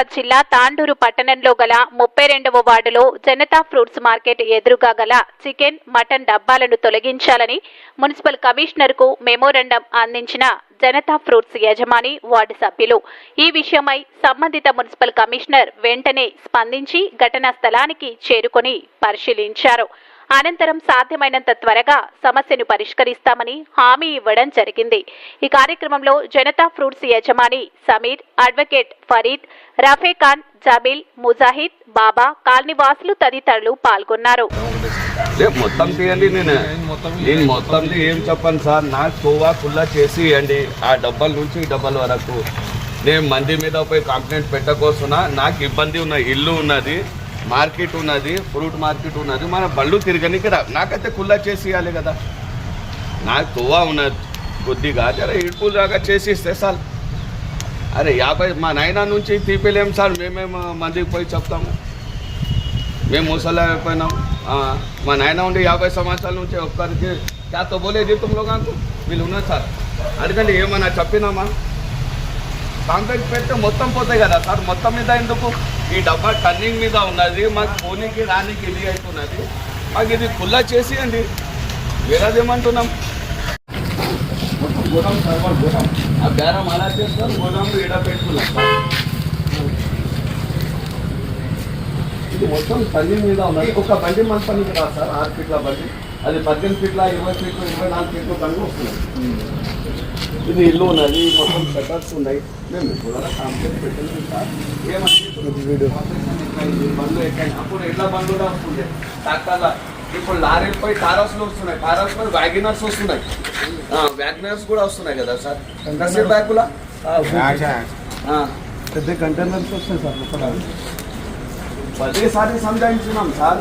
వికారాబాద్ జిల్లా తాండూరు పట్టణంలో గల ముప్పై రెండవ వార్డులో జనతా ఫ్రూట్స్ మార్కెట్ ఎదురుగా గల చికెన్ మటన్ డబ్బాలను తొలగించాలని మున్సిపల్ కమిషనర్కు మెమోరండం అందించిన జనతా ఫ్రూట్స్ యజమాని వార్డు సభ్యులు. ఈ విషయమై సంబంధిత మున్సిపల్ కమిషనర్ వెంటనే స్పందించి ఘటనా స్థలానికి చేరుకొని పరిశీలించారు. అనంతరం సాధ్యమైనంత త్వరగా సమస్యను పరిష్కరిస్తామని హామీ ఇవ్వడం జరిగింది. ఈ కార్యక్రమంలో జనతా ఫ్రూట్స్ యజమాని సమీర్ అడ్వకేట్ ఫరీద్ రఫే ఖాన్ జబీల్ ముజాహిద్ బాబా కాలనీవాసులు తదితరులు పాల్గొన్నారు. మొత్తం తీయండి నేను. నేను మొత్తం ఏం చెప్పను సార్? నాకు కోవా కుల్లా చేసి ఇవ్వండి ఆ డబ్బాల నుంచి ఈ డబ్బాల వరకు. నేను మంది మీద పోయి కంప్లైంట్ పెట్టకోసునా నాకు ఇబ్బంది ఉన్న ఇల్లు ఉన్నది. మార్కెట్ ఉన్నది ఫ్రూట్ మార్కెట్ ఉన్నది మన బళ్ళు తిరగనికి రా. నాకైతే కుల్లా చేసి కదా. నాకు తువ్వా ఉన్నది కొద్దిగా జర ఇడుపులు దాకా చేసి సార్ అరే యాభై మా నాయన నుంచి తీపిలేం సార్ మేమేమో మందికి పోయి చెప్తాము. మేము ముసలా అయిపోయినాం మా నాయన ఉండి యాభై సంవత్సరాల నుంచి ఒక్కరికి క్యాతో పోలేదు తుమ్ లోగాకు వీళ్ళు ఉన్నారు సార్. అందుకంటే ఏమన్నా చెప్పినామా? కాంట్రాక్ట్ పెడితే మొత్తం పోతాయి కదా సార్. మొత్తం మీద ఎందుకు? ఈ డబ్బా టర్నింగ్ మీద ఉన్నది మాకు పోనీకి రానికి ఇది అవుతున్నది మాకు ఇది కుల్లా చేసేయండి. వేరేదేమంటున్నాం? గోదాం సర్వర్ గోదాం. ఆ బేరం అలా చేస్తారు గోదాంలో ఇడ పెట్టుకున్నాం. ఇది మొత్తం పల్లి మీద ఉన్నది. ఒక బండి మన పనికి రాదు సార్ ఆరు ఫీట్ల బండి. అది పద్దెనిమిది ఫీట్ల ఇరవై ఫీట్లు ఇరవై నాలుగు ఫీట్లు బండి వస్తున్నాయి ఇది ఇల్లు ఉన్నది మొత్తం సెటర్స్ ఉన్నాయి. మేము కూడా కాంప్లైంట్ పెట్టింది సార్ ఏమంటే బండ్లు ఎక్కాయి అప్పుడు ఎట్లా బండ్లు కూడా వస్తుండే. ట్రాక్టర్ల ఇప్పుడు లారీలు పోయి టారస్లు వస్తున్నాయి. టారస్ పోయి వ్యాగినర్స్ వస్తున్నాయి. వ్యాగినర్స్ కూడా వస్తున్నాయి కదా సార్? కసే బ్యాగులా పెద్ద కంటైనర్స్ వస్తాయి సార్ పదేసారి సంజాయించున్నాం సార్.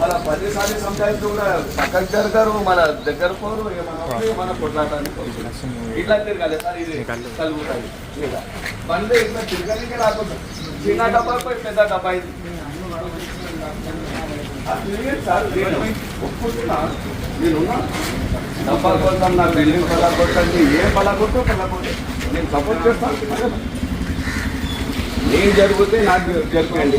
మన పదేసారి సంజాయిస్తూ కూడా పక్కకు జరగారు మన దగ్గర పోరు ఏమన్నా మన కొట్లాడడానికి ఇట్లా తిరగాలి సార్ ఇది కలుగుతాయి. లేదా? బండి ఇట్లా తిరగడానికి రాకుండా. చిన్న డబ్బా పోయి పెద్ద డబ్బా ఇది. సార్ నేను ఒప్పుకుంటున్నా. నేనున్నా. డబ్బా కోసం నా బిల్డింగ్ పలా కొట్టండి ఏ పలా కొట్టో పలా పలగొట్టు నేను సపోర్ట్ చేస్తాను నేను జరిగితే నాకు జరిపండి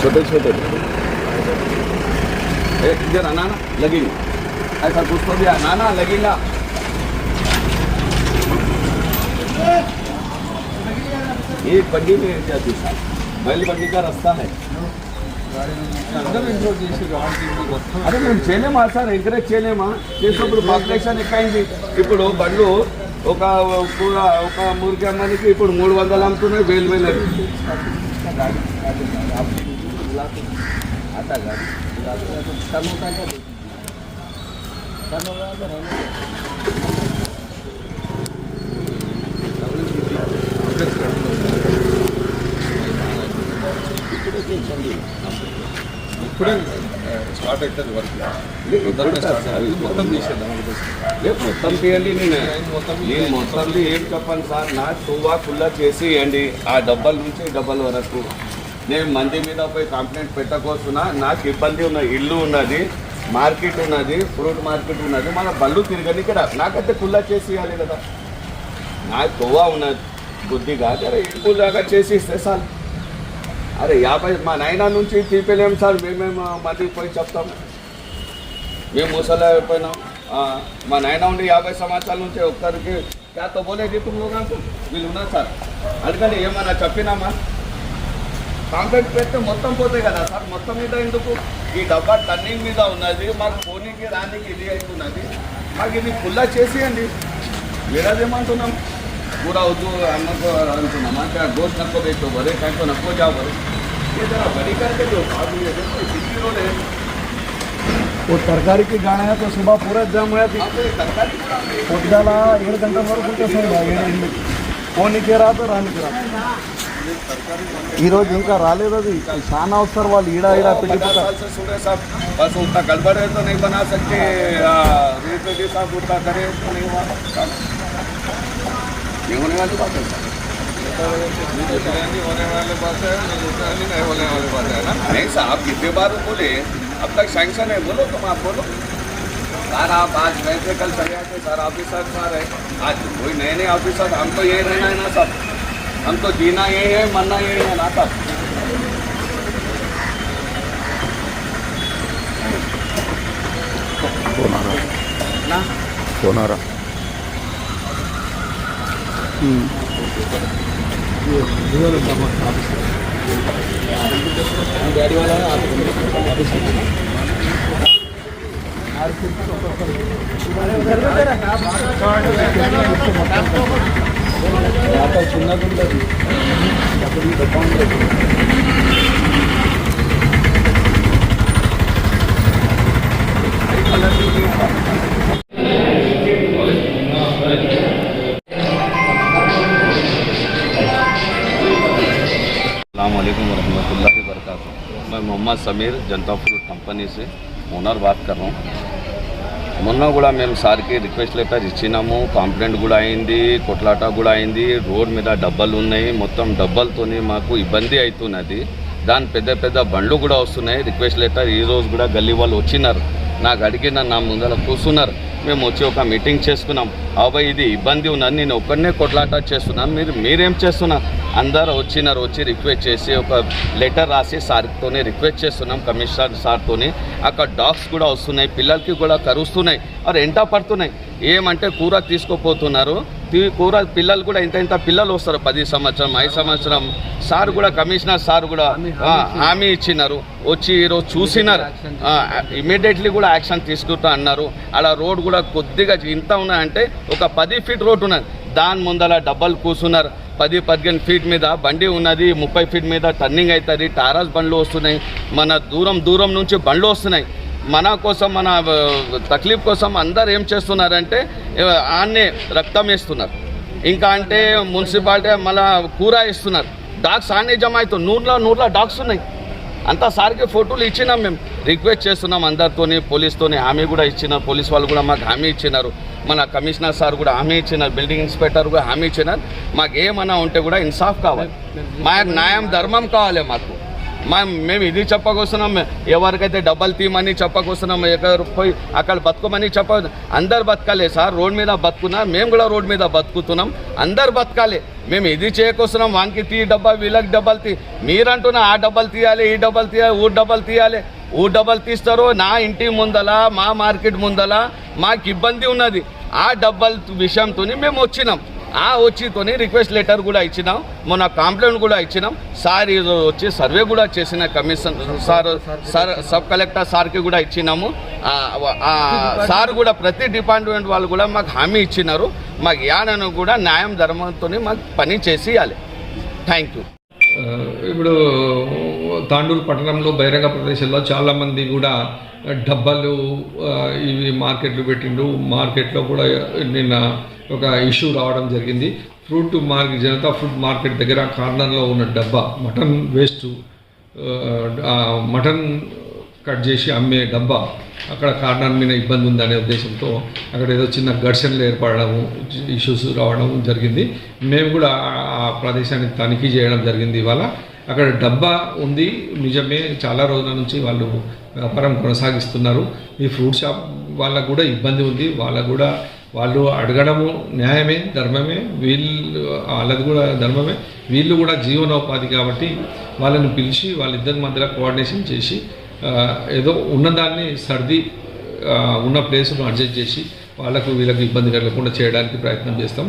छोटे छोटे ए, इधर आना ना लगेंगे ऐसा कुछ तो भी आना ना लगेगा ये बग्गी में जाती है। बैल बग्गी का रास्ता है। అదే మేము చేయలేమా సార్? ఎంకరేజ్ చేయలేమా? చేసినప్పుడు పాపులేషన్ ఎక్కైంది ఇప్పుడు బండ్లు ఒక ఒక మురికి అమ్మానికి ఇప్పుడు మూడు వందలు అమ్ముతున్నాయి వేలు వేలు అట్లా కాదు ఇప్పుడే స్టార్ట్ అవుతుంది వర్క్. మొత్తం తీసేద్దాం మొత్తం తీయండి నేను నేను మొత్తం ఏం చెప్పాను సార్? నా టువా కుల్లా చేసి ఇవ్వండి. ఆ డబ్బాల నుంచి డబ్బాల వరకు. నేను మంది మీద పోయి కంప్లైంట్ పెట్టకోసునా నాకు ఇబ్బంది ఉన్న ఇల్లు ఉన్నది మార్కెట్ ఉన్నది ఫ్రూట్ మార్కెట్ ఉన్నది. మన బళ్ళు తిరగనికి రా నాకైతే కుల్లా చేసి ఇవ్వాలి కదా. నాకు కోవా ఉన్నది బుద్ధిగా ఇల్లు దాకా చేసి ఇస్తే సార్ అరే యాభై మా నాయన నుంచి తీపిలేం సార్ మేమేమో మళ్ళీ పోయి చెప్తాము మేము ముసలా అయిపోయినాం మా నాయన ఉండి యాభై సంవత్సరాల నుంచి ఒక్కరికి క్యాతో పోలే తుమ్ లోగాకు వీళ్ళు ఉన్నారు సార్. అందుకని ఏమన్నా చెప్పినామా? కాంక్రీట్ పెడితే మొత్తం పోతాయి కదా సార్. మొత్తం మీద ఎందుకు? ఈ డబ్బా టర్నింగ్ మీద ఉన్నది మాకు పోనీకి రానికి ఇది అవుతున్నది. మాకు ఇది ఫుల్లా చేసేయండి. వేరేదేమంటున్నాం पूरा उर्दू हमको अंतुना मात्र गोश्त नको बेचो बरे काय तो नको जाओ बरे ये जरा बड़ी करके दो आप ये देखो कितनी रोड है वो तरकारी की गाड़ी है तो सुबह पूरा जाम हुआ थी आप ये तरकारी पूरा में పొద్దుగాల ఏడు గంటల వరకు ఉంటే సార్ ఏడు ఎనిమిది పోనీకే రాదు రానికి రాదు ఈరోజు ఇంకా రాలేదు అది చాలా వస్తారు వాళ్ళు ఈడ ఈడ पचास ये होने वाली बात है नहीं होने वाले बात है। नहीं नहीं होने वाली बात है ना नहीं साहब कितने बार बोले? अब तक सैंक्शन है बोलो तुम आप बोलो। सर आप आज गए थे कल चले आए सर ऑफिसर सर है आज कोई नए नए ऑफिसर हमको यही रहना है ना सब। हम तो जीना यही है मरना यही है ना सब। ना। పోనారా చిన్నది ఉంటుంది అప్పుడు ఈ డబ్బా अल्लाम वरहमल वर्क मैं मोहम्मद समीर जनता फ्रूट कंपनी से ఓనర్ బాత్ कर रहा हूँ మొన్న కూడా మేము సార్కి రిక్వెస్ట్ లెటర్ ఇచ్చినాము కంప్లైంట్ కూడా అయింది కొట్లాట కూడా అయింది రోడ్ మీద డబ్బాలు ఉన్నాయి మొత్తం డబ్బాలతోని మాకు ఇబ్బంది అవుతున్నది దాని పెద్ద పెద్ద బండ్లు కూడా వస్తున్నాయి రిక్వెస్ట్ లెటర్ ఈ రోజు కూడా గల్లీ వాళ్ళు వచ్చినారు నాకు అడిగిన నా ముందర కూర్చున్నారు మేము వచ్చి ఒక మీటింగ్ చేసుకున్నాం అబ్బాయి ఇది ఇబ్బంది ఉన్నది నేను ఒక్కడనే కొట్లాట చేస్తున్నాను మీరు మీరేం చేస్తున్నారు అందరు వచ్చినారు వచ్చి రిక్వెస్ట్ చేసి ఒక లెటర్ రాసి సార్తోనే రిక్వెస్ట్ చేస్తున్నాం కమిషనర్ సార్తోని. అక్కడ డాగ్స్ కూడా వస్తున్నాయి పిల్లలకి కూడా కరుస్తున్నాయి. అరే ఎంట పడుతున్నాయి? ఏమంటే కూర తీసుకోపోతున్నారు. కూర పిల్లలు కూడా ఇంత ఇంత పిల్లలు వస్తారు పది సంవత్సరం ఐదు సంవత్సరం. సార్ కూడా కమిషనర్ సార్ కూడా హామీ ఇచ్చినారు. వచ్చి ఈరోజు చూసినారు. ఇమీడియట్లీ కూడా యాక్షన్ తీసుకుంటా అన్నారు. అలా రోడ్ కూడా కొద్దిగా ఇంత ఉన్నాయంటే ఒక పది ఫీట్ రోడ్ ఉన్నది. దాని ముందర డబ్బలు కూర్చున్నారు పది పదిహేను ఫీట్ మీద బండి ఉన్నది ముప్పై ఫీట్ మీద టర్నింగ్ అవుతుంది టారాస్ బండ్లు వస్తున్నాయి మన దూరం దూరం నుంచి బండ్లు వస్తున్నాయి. మన కోసం మన తక్లీఫ్ కోసం అందరు ఏం చేస్తున్నారంటే ఆన్నే రక్తం వేస్తున్నారు. ఇంకా అంటే మున్సిపాలిటీ మళ్ళా కూర ఇస్తున్నారు డాగ్స్ ఆన్నే జమ అవుతుంది నూర్లో నూర్లో డాగ్స్ ఉన్నాయి. అంతా సార్కి ఫోటోలు ఇచ్చినాం మేము. రిక్వెస్ట్ చేస్తున్నాం అందరితోని పోలీస్తోని హామీ కూడా ఇచ్చినారు పోలీస్ వాళ్ళు కూడా మాకు హామీ ఇచ్చినారు. మన కమిషనర్ సార్ కూడా హామీ ఇచ్చినారు బిల్డింగ్ ఇన్స్పెక్టర్ కూడా హామీ ఇచ్చినారు. మాకు ఏమన్నా ఉంటే కూడా ఇన్సాఫ్ కావాలి. మాకు న్యాయం ధర్మం కావాలి మాకు. మా మేము ఇది చెప్పకొస్తున్నాం ఎవరికైతే డబ్బులు తీయమని చెప్పకొస్తున్నాం ఎక్కడ పోయి అక్కడ బతుకోమని చెప్ప అందరు బతకాలి సార్ రోడ్ మీద బతుకున్నా మేము కూడా రోడ్ మీద బతుకుతున్నాం. అందరు బతకాలి. మేము ఇది చేయకొస్తున్నాం వానికి తీ డబ్బా వీళ్ళకి డబ్బులు తీ. మీరంటున్నా ఆ డబ్బులు తీయాలి ఈ డబ్బులు తీయాలి ఊరు డబ్బులు తీయాలి. ఊరు డబ్బులు తీస్తారు నా ఇంటి ముందల మా మార్కెట్ ముందల మాకు ఇబ్బంది ఉన్నది. ఆ డబ్బల విషయంతో మేము వచ్చినాం. ఆ వచ్చితోని రిక్వెస్ట్ లెటర్ కూడా ఇచ్చినాం. మొన్న కంప్లైంట్ కూడా ఇచ్చినాం. సార్ వచ్చి సర్వే కూడా చేసిన commission sir sir sub collector సార్కి కూడా ఇచ్చినాము. సార్ కూడా ప్రతి డిపార్ట్మెంట్ వాళ్ళు కూడా మాకు హామీ ఇచ్చినారు. మాకు యానను కూడా న్యాయం ధర్మంతో మాకు పని చేసి ఇవ్వాలి థ్యాంక్ యూ ఇప్పుడు తాండూరు పట్టణంలో బహిరంగ ప్రదేశంలో చాలామంది కూడా డబ్బాలు ఇవి మార్కెట్లు పెట్టిండు మార్కెట్లో కూడా నిన్న ఒక ఇష్యూ రావడం జరిగింది. Fruit market Janata fruit market దగ్గర కార్నర్లో ఉన్న డబ్బా మటన్ వేస్ట్ మటన్ కట్ చేసి అమ్మే డబ్బా అక్కడ కార్నర్ మీద ఇబ్బంది ఉందనే ఉద్దేశంతో అక్కడ ఏదో చిన్న ఘర్షణలు ఏర్పడము ఇష్యూస్ రావడం జరిగింది. మేము కూడా ఆ ప్రదేశాన్ని తనిఖీ చేయడం జరిగింది ఇవాళ. అక్కడ డబ్బా ఉంది. నిజమే చాలా రోజుల నుంచి వాళ్ళు వ్యాపారం కొనసాగిస్తున్నారు. ఈ ఫ్రూట్ షాప్ వాళ్ళకు కూడా ఇబ్బంది ఉంది. వాళ్ళకు కూడా వాళ్ళు అడగడము న్యాయమే ధర్మమే. వీళ్ళు వాళ్ళది కూడా ధర్మమే. వీళ్ళు కూడా జీవనోపాధి కాబట్టి వాళ్ళని పిలిచి వాళ్ళిద్దరి మధ్యలో కోఆర్డినేషన్ చేసి ఏదో ఉన్నదాన్ని సర్ది ఉన్న ప్లేస్ను అడ్జస్ట్ చేసి వాళ్ళకు వీళ్ళకి ఇబ్బంది కలగకుండా చేయడానికి ప్రయత్నం చేస్తాం.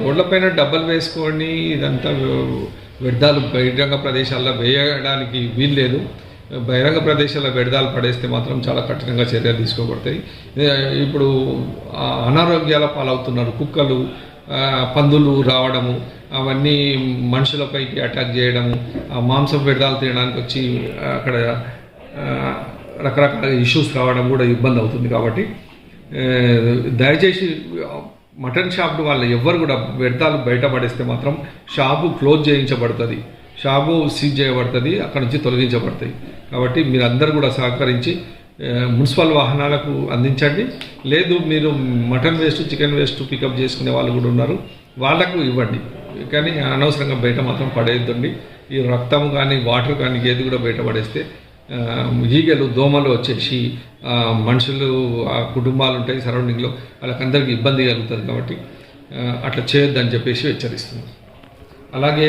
రోడ్లపైన డబ్బలు వేసుకొని ఇదంతా వ్యర్థాలు బహిరంగ ప్రదేశాల్లో వేయడానికి వీలు లేదు బహిరంగ ప్రదేశాల్లో వ్యర్థాలు పడేస్తే మాత్రం చాలా కఠినంగా చర్యలు తీసుకోబడతాయి. ఇప్పుడు అనారోగ్యాల పాలవుతున్నారు. కుక్కలు పందులు రావడము అవన్నీ మనుషులపైకి అటాక్ చేయడము ఆ మాంసం వ్యర్థాలు తినడానికి వచ్చి అక్కడ రకరకాల ఇష్యూస్ రావడం కూడా ఇబ్బంది అవుతుంది కాబట్టి దయచేసి మటన్ షాప్ వాళ్ళు ఎవ్వరు కూడా వ్యర్థాలు బయటపడేస్తే మాత్రం షాపు క్లోజ్ చేయించబడుతుంది. షాపు సీజ్ చేయబడుతుంది అక్కడ నుంచి తొలగించబడతాయి కాబట్టి మీరందరూ కూడా సహకరించి మున్సిపల్ వాహనాలకు అందించండి. లేదు మీరు mutton waste chicken waste pickup చేసుకునే వాళ్ళు కూడా ఉన్నారు. వాళ్ళకు ఇవ్వండి. కానీ అనవసరంగా బయట మాత్రం పడేయద్దండి. ఈ రక్తం కానీ వాటర్ కానీ ఏది కూడా బయట పడేస్తే ఈగలు దోమలు వచ్చేసి మనుషులు ఆ కుటుంబాలు ఉంటాయి సరౌండింగ్లో వాళ్ళకందరికీ ఇబ్బంది కలుగుతుంది కాబట్టి అట్లా చేయొద్దని చెప్పేసి హెచ్చరిస్తున్నాం. అలాగే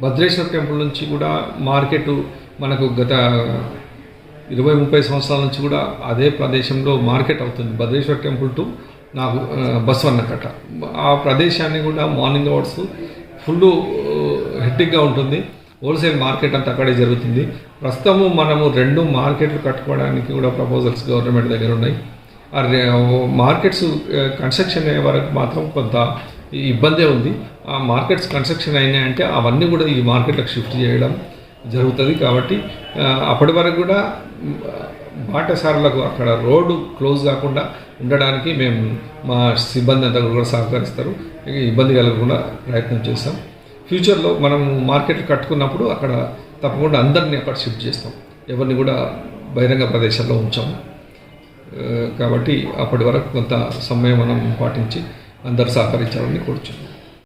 భద్రేశ్వర టెంపుల్ నుంచి కూడా మార్కెట్ మనకు గత ఇరవై ముప్పై సంవత్సరాల నుంచి కూడా అదే ప్రదేశంలో మార్కెట్ అవుతుంది. భద్రేశ్వర టెంపుల్ టు నాకు ఆ, బస్వన్నకట్ట ఆ ప్రదేశాన్ని కూడా మార్నింగ్ అవర్స్ ఫుల్ హెట్టిక్గా ఉంటుంది. హోల్సేల్ మార్కెట్ అంతా అక్కడే జరుగుతుంది. ప్రస్తుతము మనము రెండు మార్కెట్లు కట్టుకోవడానికి కూడా ప్రపోజల్స్ గవర్నమెంట్ దగ్గర ఉన్నాయి. ఆ మార్కెట్స్ కన్స్ట్రక్షన్ అయ్యే వరకు మాత్రం కొంత ఇబ్బందే ఉంది. ఆ మార్కెట్స్ కన్స్ట్రక్షన్ అయినాయంటే అవన్నీ కూడా ఈ మార్కెట్లకు షిఫ్ట్ చేయడం జరుగుతుంది కాబట్టి అప్పటి వరకు కూడా మ్, బాటసారులకు అక్కడ రోడ్డు క్లోజ్ కాకుండా ఉండడానికి మేము మా సిబ్బంది అంతా కూడా సహకరిస్తారు. ఇబ్బంది కలగకుండా ప్రయత్నం చేస్తాం. ఫ్యూచర్లో మనం మార్కెట్లు కట్టుకున్నప్పుడు అక్కడ తప్పకుండా అందరినీ అక్కడ షిఫ్ట్ చేస్తాం. ఎవరిని కూడా బహిరంగ ప్రదేశాల్లో ఉంచాము. కాబట్టి అప్పటి వరకు కొంత సమయం మనం పాటించి అందరు సహకరించాలని కోరుచున్నాం.